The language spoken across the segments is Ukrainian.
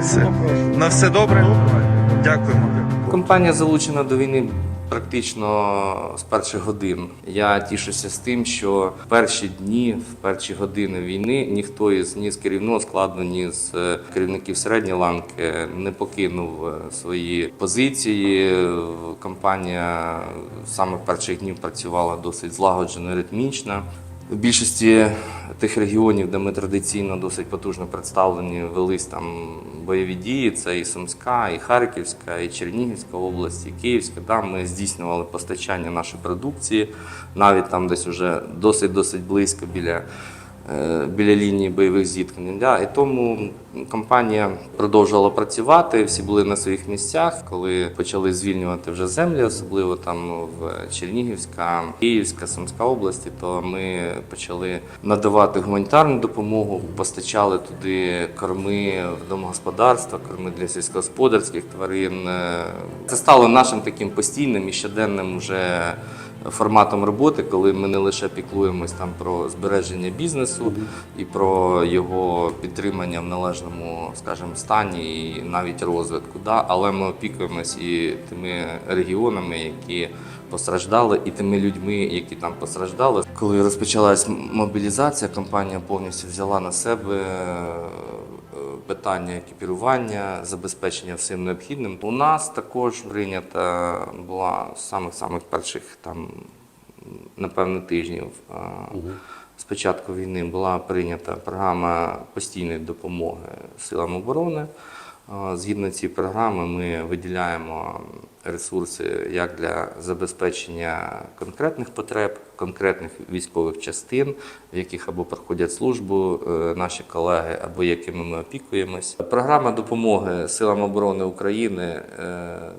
Все. На все добре? Дякуємо. Компанія залучена до війни практично з перших годин. Я тішуся з тим, що в перші дні, в перші години війни ніхто із ні з керівного складу, ні з е, керівників середньої ланки не покинув е, свої позиції. Компанія саме в перших днів працювала досить злагоджено, ритмічно. В більшості тих регіонів, де ми традиційно досить потужно представлені, велись там бойові дії. Це і Сумська, і Харківська, і Чернігівська область, і Київська. Там ми здійснювали постачання нашої продукції, навіть там десь уже досить досить близько біля. Е, Біля лінії бойових зіткнень. Да. І тому компанія продовжувала працювати, всі були на своїх місцях. Коли почали звільнювати вже землі, особливо там в Чернігівська, Київська, Сумська області, то ми почали надавати гуманітарну допомогу, постачали туди корми в домогосподарства, корми для сільськогосподарських тварин. Е, Це стало нашим таким постійним і щоденним вже форматом роботи, коли ми не лише піклуємось там про збереження бізнесу і про його підтримання в належному, скажімо, стані і навіть розвитку. Да? Але ми опікуємось і тими регіонами, які постраждали, і тими людьми, які там постраждали. Коли розпочалась мобілізація, компанія повністю взяла на себе питання екіпірування, забезпечення всім необхідним. У нас також прийнята була з самих самих перших там, напевно, тижнів. е, З початку війни була прийнята програма постійної допомоги силам оборони. Згідно цієї програми, ми виділяємо ресурси як для забезпечення конкретних потреб, конкретних військових частин, в яких або проходять службу е, наші колеги, або якими ми опікуємось. Програма допомоги силам оборони України е,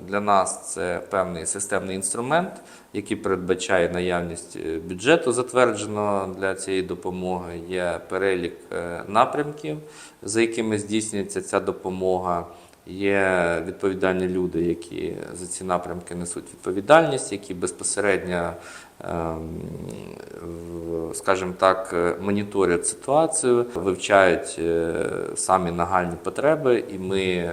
для нас це певний системний інструмент, який передбачає наявність е, бюджету затвердженого для цієї допомоги. Є перелік напрямків, за якими здійснюється ця допомога. Є відповідальні люди, які за ці напрямки несуть відповідальність, які безпосередньо, скажімо так, е, моніторять ситуацію, вивчають е, самі нагальні потреби, і ми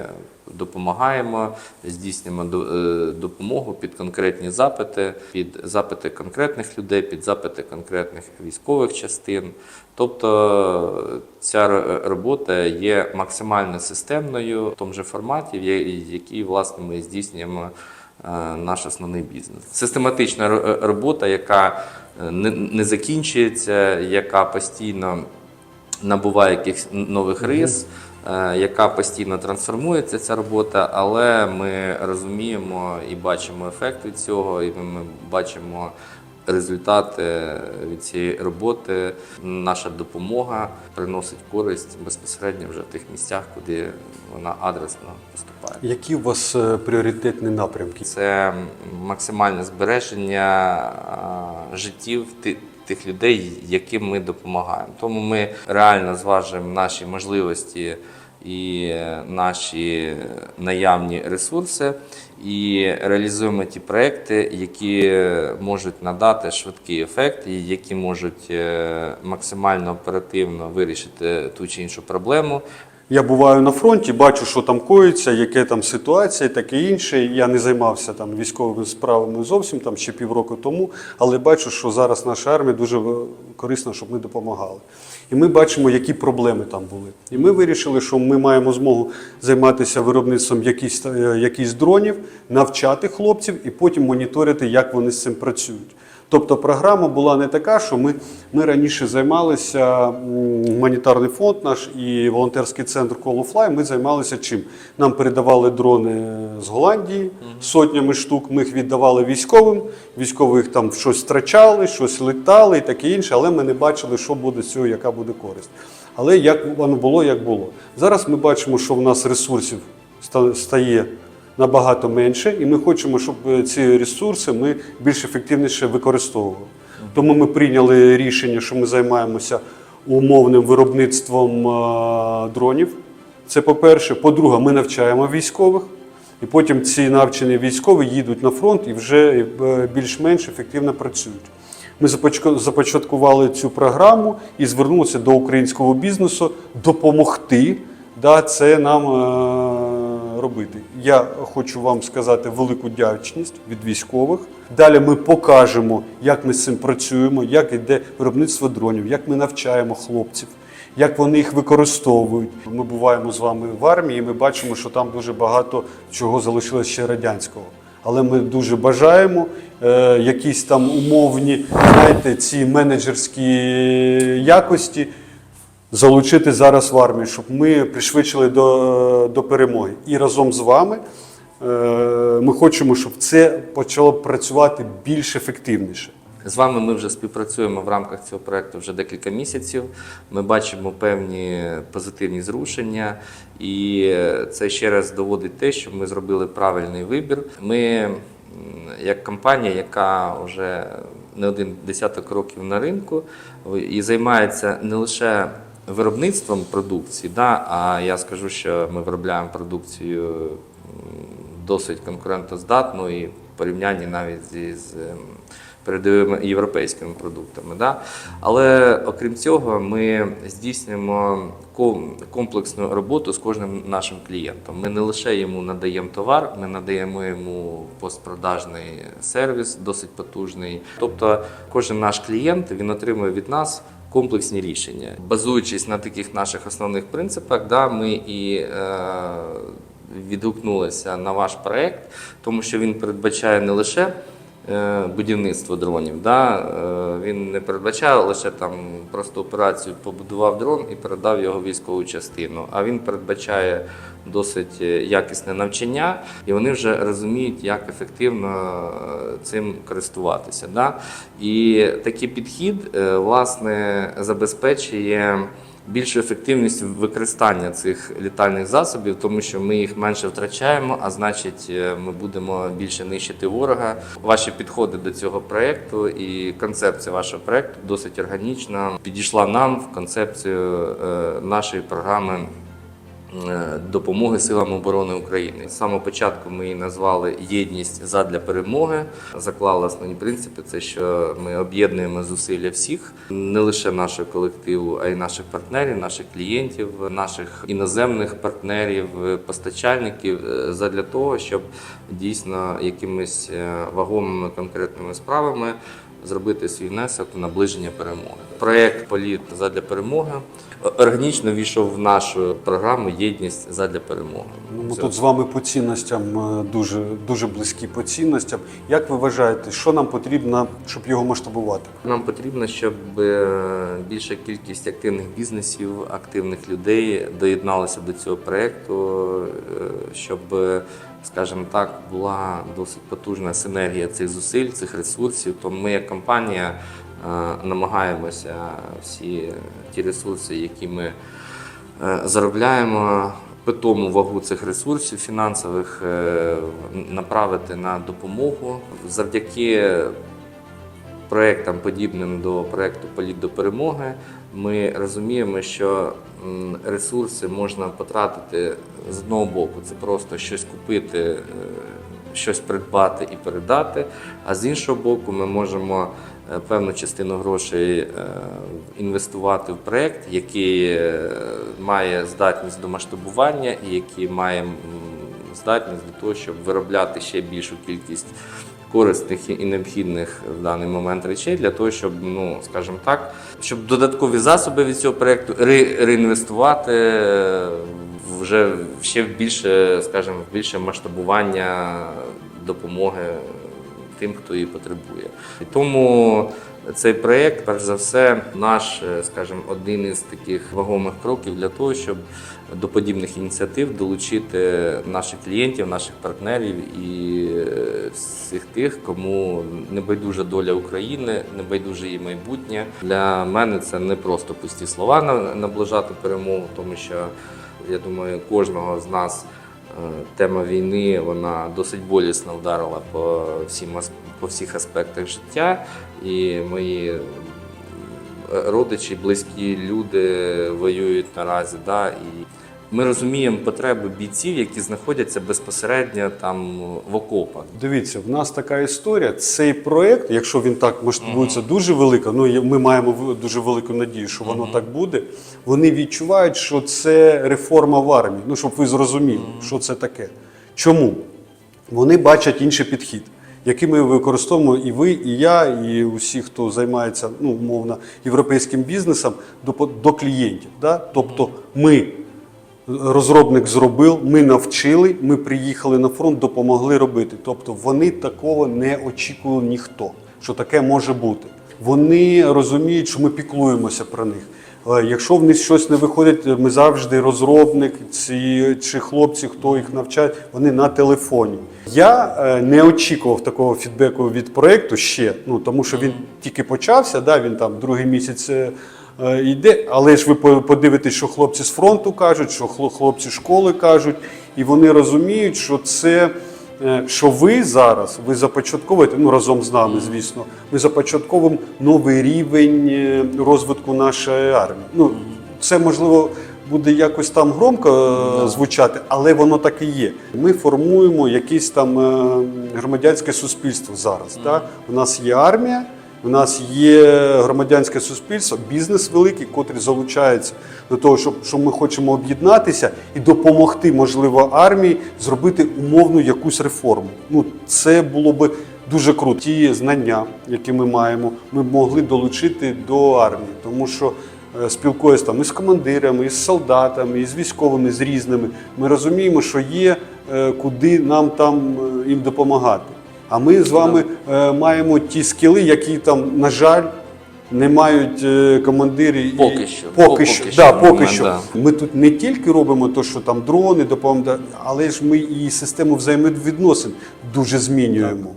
допомагаємо, здійснюємо е, допомогу під конкретні запити, під запити конкретних людей, під запити конкретних військових частин. Тобто ця робота є максимально системною в тому же форматі, в я- який власне ми здійснюємо наш основний бізнес. Систематична робота, яка е, не, закінчується, яка постійно набуває якихось нових рис, е, яка постійно трансформується ця робота, але ми розуміємо і бачимо ефект від цього, і ми бачимо результати від цієї роботи. Наша допомога приносить користь безпосередньо вже в тих місцях, куди вона адресно поступає. Які у вас е, пріоритетні напрямки? Це максимальне збереження життів тих людей, яким ми допомагаємо. Тому ми реально зважуємо наші можливості і наші наявні ресурси і реалізуємо ті проекти, які можуть надати швидкий ефект, і які можуть е, максимально оперативно вирішити ту чи іншу проблему. Я буваю на фронті, бачу, що там коїться, яке там ситуація, таке інше. Я не займався там військовими справами зовсім там ще півроку тому, але бачу, що зараз наша армія дуже е, корисна, щоб ми допомагали. І ми бачимо, які проблеми там були. І ми вирішили, що ми маємо змогу займатися виробництвом якісь, е, якісь дронів, навчати хлопців і потім моніторити, як вони з цим працюють. Тобто програма була не така, що ми, ми раніше займалися гуманітарний фонд наш і волонтерський центр Call of Fly, Ми займалися чим? Нам передавали дрони з Голландії сотнями штук. Ми їх віддавали військовим. Військові їх там щось втрачали, щось летали і таке інше, але ми не бачили, що буде з цього, яка буде користь. Але як воно було, як було. Зараз ми бачимо, що в нас ресурсів стає набагато менше, і ми хочемо, щоб е, ці ресурси ми більш ефективніше використовували. Тому ми прийняли рішення, що ми займаємося умовним виробництвом е, дронів. Це по-перше. По-друге, ми навчаємо військових, і потім ці навчені військові їдуть на фронт і вже е, більш-менш ефективно працюють. Ми започаткували цю програму і звернулися до українського бізнесу допомогти да, це нам робити. Я хочу вам сказати велику вдячність від військових. Далі ми покажемо, як ми з цим працюємо, як йде виробництво дронів, як ми навчаємо хлопців. Як вони їх використовують? Ми буваємо з вами в армії, і ми бачимо, що там дуже багато чого залишилось ще радянського. Але ми дуже бажаємо е, якісь там умовні, знаєте, ці менеджерські якості залучити зараз в армію, щоб ми пришвидшили до, до перемоги. І разом з вами е, ми хочемо, щоб це почало працювати більш ефективніше. З вами ми вже співпрацюємо в рамках цього проекту вже декілька місяців. Ми бачимо певні позитивні зрушення, і це ще раз доводить те, що ми зробили правильний вибір. Ми, як компанія, яка вже не один десяток років на ринку і займається не лише виробництвом продукції, да, а я скажу, що ми виробляємо продукцію досить конкурентоздатну і в порівнянні навіть зі з ем, передовими європейськими продуктами. Да? Але окрім цього, ми здійснюємо ком- комплексну роботу з кожним нашим клієнтом. Ми не лише йому надаємо товар, ми надаємо йому постпродажний сервіс, досить потужний. Тобто, кожен наш клієнт він отримує від нас. Комплексні рішення, базуючись на таких наших основних принципах, да, ми і е, відгукнулися на ваш проект, тому що він передбачає не лише будівництво дронів. Да? е, Він не передбачає лише там просто операцію, побудував дрон і передав його військову частину. А він передбачає досить е, якісне навчання, і вони вже розуміють, як ефективно е, цим користуватися. Да? І такий підхід е, власне забезпечує більшу ефективність використання цих літальних засобів, тому що ми їх менше втрачаємо, а значить, е, ми будемо більше нищити ворога. Ваші підходи до цього проекту і концепція вашого проекту досить органічна. Підійшла нам в концепцію е, нашої програми. Е, Допомоги силам оборони України з самого початку ми її назвали єдність задля перемоги. Заклали основні принципи: це що ми об'єднуємо зусилля всіх, не лише нашого колективу, а й наших партнерів, наших клієнтів, наших іноземних партнерів, постачальників, е, задля того, щоб дійсно якимись е, вагомими конкретними справами зробити свій внесок в наближення перемоги. Проєкт Політ задля перемоги органічно війшов в нашу програму Єдність задля перемоги. Ну, ми Це- тут з вами по цінностям е, дуже, дуже близькі по цінностям. Як ви вважаєте, що нам потрібно, щоб його масштабувати? Нам потрібно, щоб е, більша кількість активних бізнесів, активних людей доєдналися до цього проєкту, е, щоб, скажімо так, була досить потужна синергія цих зусиль, цих ресурсів. Тому ми, як компанія, намагаємося всі ті ресурси, які ми е, заробляємо. Питому вагу цих ресурсів фінансових е, направити на допомогу завдяки проектам, подібним до проекту Політ до перемоги, ми розуміємо, що ресурси можна потратити з одного боку, це просто щось купити, е, щось придбати і передати. А з іншого боку, ми можемо е, певну частину грошей е, інвестувати в проект, який е, має здатність до масштабування і який має здатність до того, щоб виробляти ще більшу кількість корисних і необхідних в даний момент речей для того, щоб, ну скажімо так, щоб додаткові засоби від цього проекту ре- реінвестувати е, вже ще в більше, скажімо, в більше масштабування допомоги тим, хто її потребує. І тому цей проєкт, перш за все, наш, е, скажімо, один із таких вагомих кроків для того, щоб до подібних ініціатив долучити наших клієнтів, наших партнерів і е, всіх тих, кому не байдужа доля України, не байдуже її майбутнє. Для мене це не просто пусті слова на- наближати перемогу, тому що я думаю, кожного з нас тема війни вона досить болісно вдарила по всім по всіх аспектах життя, і мої родичі, близькі люди воюють наразі. Да, і Ми розуміємо потреби бійців, які знаходяться безпосередньо там в окопах. Дивіться, в нас така історія. Цей проект, якщо він так масштабується дуже велика, ну ми маємо дуже велику надію, що воно так буде. Вони відчувають, що це реформа в армії. Ну щоб ви зрозуміли, що це таке. Чому? Вони бачать інший підхід, який ми використовуємо і ви, і я, і усі, хто займається ну, умовно європейським бізнесом до, до клієнтів. Да? Тобто ми розробник зробив, ми навчили, ми приїхали на фронт, допомогли робити. Тобто вони такого не очікував ніхто, що таке може бути. Вони розуміють, що ми піклуємося про них. Е, Якщо в них щось не виходить, ми завжди розробник ці, чи хлопці, хто їх навчає, вони на телефоні. Я е, не очікував такого фідбеку від проекту ще, ну тому що він тільки почався, да, він там другий місяць. Е, йде, але ж ви по- подивитесь, що хлопці з фронту кажуть, що хло- хлопці школи кажуть, і вони розуміють, що це. е, Що ви зараз ви започатковуєте, ну разом з нами, звісно, ми започатковуємо новий рівень е, розвитку нашої армії. Ну це можливо буде якось там громко звучати, але воно так і є. Ми формуємо якесь там громадянське суспільство зараз. Да? У нас є армія. У нас є громадянське суспільство, бізнес великий, котрий залучається до того, щоб що ми хочемо об'єднатися і допомогти, можливо, армії зробити умовну якусь реформу. Ну це було би дуже круто. Ті знання, які ми маємо, ми б могли долучити до армії, тому що. е, Спілкуюсь там із командирами, із солдатами, із військовими, з різними. Ми розуміємо, що є е, куди нам там е, їм допомагати. А ми з вами е, маємо ті скіли, які там, на жаль, не мають е, командири. Поки що. Поки Поки що. що, Да, на поки момент, що. да. Ми тут не тільки робимо те, що там дрони допомагають, але ж ми і систему взаємовідносин дуже змінюємо.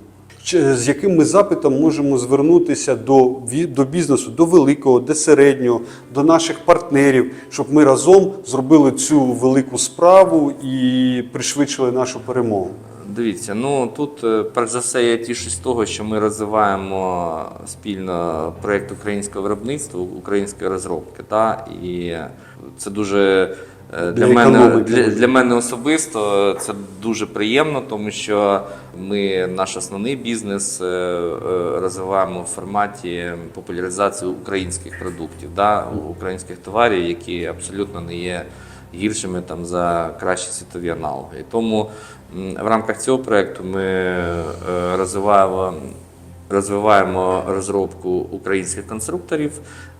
Чи- З яким ми запитом можемо звернутися до, ві- до бізнесу, до великого, до середнього, до наших партнерів, щоб ми разом зробили цю велику справу і пришвидшили нашу перемогу. Дивіться, ну тут е, перш за все я тішусь з того, що ми розвиваємо спільно проєкт українського виробництва, української розробки. Та? І це дуже е, для, Для мене, для, для мене особисто це дуже приємно, тому що ми наш основний бізнес е, розвиваємо в форматі популяризації українських продуктів, да? українських товарів, які абсолютно не є гіршими там за кращі світові аналоги. Тому в рамках цього проекту ми е, розвиваємо. Розвиваємо розробку українських конструкторів,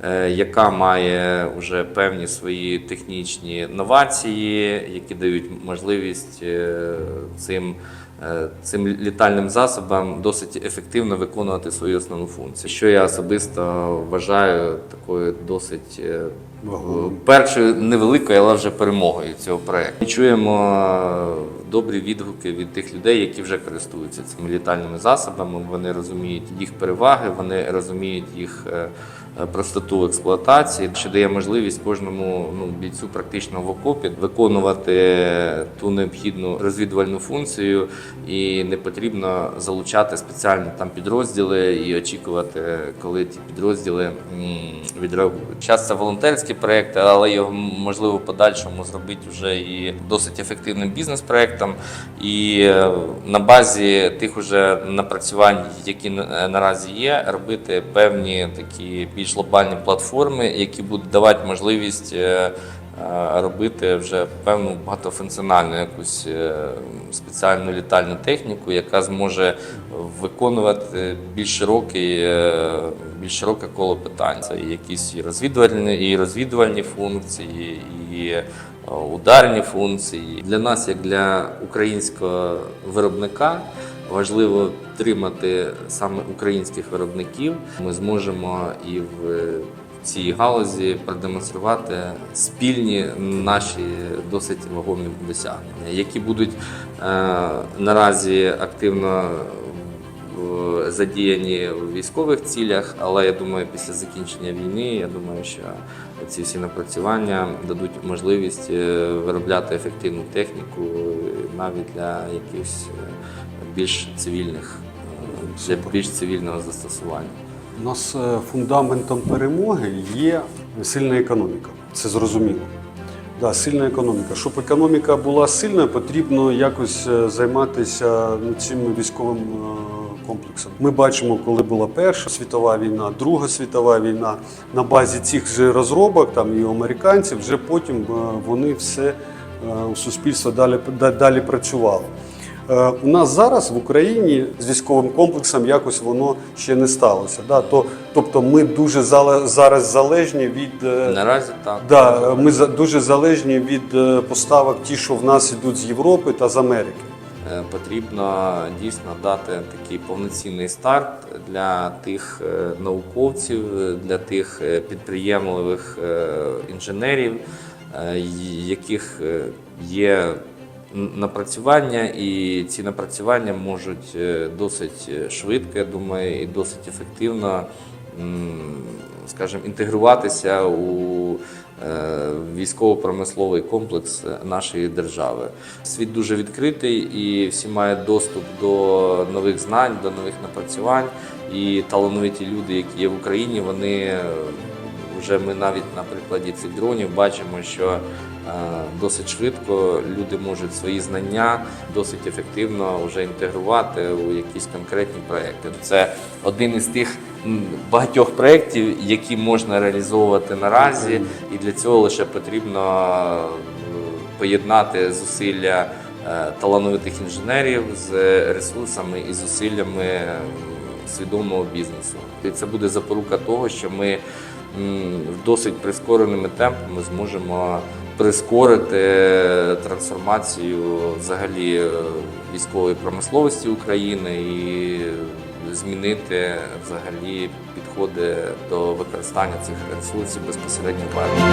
е, яка має вже певні свої технічні новації, які дають можливість е, цим, цим літальним засобам досить ефективно виконувати свою основну функцію. Що я особисто вважаю такою досить. Першою невеликою, але вже перемогою цього проекту. Ми чуємо е, добрі відгуки від тих людей, які вже користуються цими літальними засобами. Вони розуміють їх переваги, вони розуміють їх е, е, простоту експлуатації, що дає можливість кожному ну, бійцю практично в окопі виконувати ту необхідну розвідувальну функцію, і не потрібно залучати спеціальні там підрозділи і очікувати, коли ті підрозділи відреагують. Зараз це волонтерські проекти, але його можливо подальшому зробити вже і досить ефективним бізнес-проектом. І е, на базі тих уже напрацювань, які наразі є, робити певні такі більш глобальні платформи, які будуть давати можливість. Е, Робити вже певну багатофункціональну якусь е, спеціальну літальну техніку, яка зможе виконувати більш широкий, е, більш широке коло питань. Це і якісь і розвідувальні, і розвідувальні функції, і ударні функції. Для нас, як для українського виробника, важливо підтримати саме українських виробників. Ми зможемо і в цій галузі продемонструвати спільні наші досить вагомі досягнення, які будуть е, наразі активно в- задіяні в військових цілях, але я думаю, після закінчення війни, я думаю, що ці всі напрацювання дадуть можливість е, виробляти ефективну техніку е, навіть для якихось е, більш цивільних, е, для більш цивільного застосування. У нас е, фундаментом перемоги є сильна економіка. Це зрозуміло. Да, сильна економіка. Щоб економіка була сильною, потрібно якось е, займатися ну, цим військовим е, комплексом. Ми бачимо, коли була Перша світова війна, Друга світова війна. На базі цих же розробок, там і американців, вже потім вони все у суспільство далі, далі працювало. Е, У нас зараз в Україні з військовим комплексом якось воно ще не сталося. Да? То, тобто ми дуже зараз залежні від е, Наразі так. Да, ми дуже залежні від е, поставок, ті, що в нас йдуть з Європи та з Америки. Потрібно дійсно дати такий повноцінний старт для тих науковців, для тих підприємливих інженерів, яких є напрацювання, і ці напрацювання можуть е, досить е, швидко, я думаю, і досить ефективно, скажімо, інтегруватися у е, військово-промисловий комплекс нашої держави. Світ дуже відкритий і всі мають доступ до нових знань, до нових напрацювань. І талановиті люди, які є в Україні, вони вже ми навіть на прикладі цих дронів бачимо, що е, досить швидко люди можуть свої знання досить ефективно вже інтегрувати у якісь конкретні проекти. Це один із тих багатьох проєктів, які можна реалізовувати наразі, і для цього лише потрібно е, поєднати зусилля е, талановитих інженерів з ресурсами і зусиллями свідомого бізнесу. І це буде запорука того, що ми досить прискореними темпами зможемо прискорити трансформацію взагалі е, військової промисловості України і змінити взагалі підходи до використання цих ресурсів безпосередньо в армії.